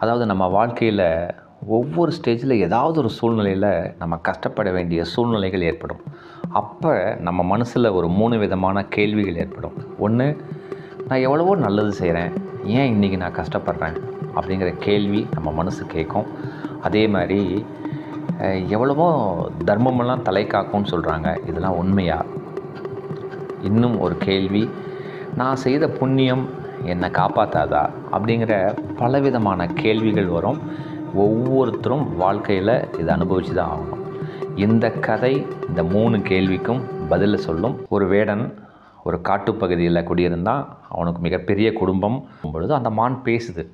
அதாவது நம்ம வாழ்க்கையில் ஒவ்வொரு ஸ்டேஜில் ஏதாவது ஒரு சூழ்நிலையில் நம்ம கஷ்டப்பட வேண்டிய சூழ்நிலைகள் ஏற்படும். அப்போ நம்ம மனசில் ஒரு மூணு விதமான கேள்விகள் ஏற்படும். ஒன்று நான் எவ்வளவோ நல்லது செய்கிறேன் ஏன் இன்றைக்கி நான் கஷ்டப்படுறேன்? அப்படிங்கிற கேள்வி நம்ம மனசு கேட்கும் அதே மாதிரி எவ்வளவோ தர்மமெல்லாம் தலை காக்கும்னு சொல்கிறாங்க இதெல்லாம் உண்மையா? இன்னும் ஒரு கேள்வி நான் செய்த புண்ணியம் என்னை காப்பாற்றாதா அப்படிங்கிற பலவிதமான கேள்விகள் வரும். ஒவ்வொருத்தரும் வாழ்க்கையில் இதை அனுபவித்து தான் ஆகணும். இந்த கதை இந்த மூணு கேள்விக்கும் பதில் சொல்லும். ஒரு வேடன் ஒரு காட்டுப்பகுதியில் குடியிருந்தான். அவனுக்கு மிகப்பெரிய குடும்பம். பொழுது அந்த மான் பேசுது.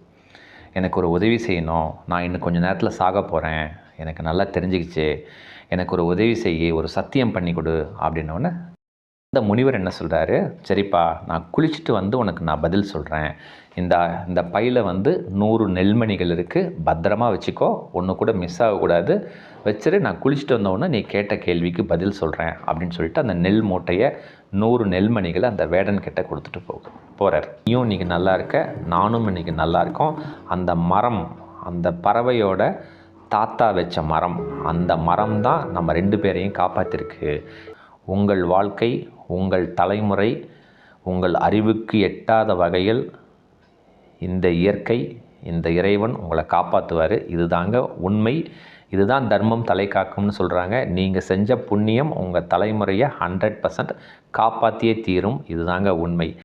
எனக்கு ஒரு உதவி செய்யணும். நான் இன்னும் கொஞ்சம் நேரத்தில் சாக போகிறேன் எனக்கு நல்லா தெரிஞ்சுக்கிச்சு. எனக்கு ஒரு உதவி செய்ய ஒரு சத்தியம் பண்ணி கொடு அப்படின்னோடனே இந்த முனிவர் என்ன சொல்கிறாரு சரிப்பா நான் குளிச்சுட்டு வந்து உனக்கு நான் பதில் சொல்கிறேன் இந்த இந்த பையில் வந்து நூறு நெல்மணிகள் இருக்குது பத்திரமா வச்சுக்கோ. ஒன்று கூட மிஸ் ஆகக்கூடாது. வச்சுரு நான் குளிச்சுட்டு வந்தவுடனே நீ கேட்ட கேள்விக்கு பதில் சொல்கிறேன் அப்படின்னு சொல்லிட்டு அந்த நெல் மூட்டையை நூறு நெல்மணிகளை அந்த வேடன் கிட்ட கொடுத்துட்டு போ போகிறார் நீயும் இன்றைக்கி நல்லா இருக்க. நானும் இன்றைக்கி நல்லா இருக்கோம். அந்த மரம் அந்த பறவையோட தாத்தா வச்ச மரம் அந்த மரம் தான் நம்ம ரெண்டு பேரையும் காப்பாற்றிருக்கு உங்கள் வாழ்க்கை உங்கள் தலைமுறை உங்கள் அறிவுக்கு எட்டாத வகையில் இந்த இயற்கை இந்த இறைவன் உங்களை காப்பாற்றுவார் இதுதாங்க உண்மை. இதுதான் தர்மம் தலை காக்கும்னு சொல்கிறாங்க நீங்கள் செஞ்ச புண்ணியம் உங்கள் தலைமுறையை ஹண்ட்ரட் பர்சன்ட் காப்பாற்றியே தீரும். இதுதாங்க உண்மை.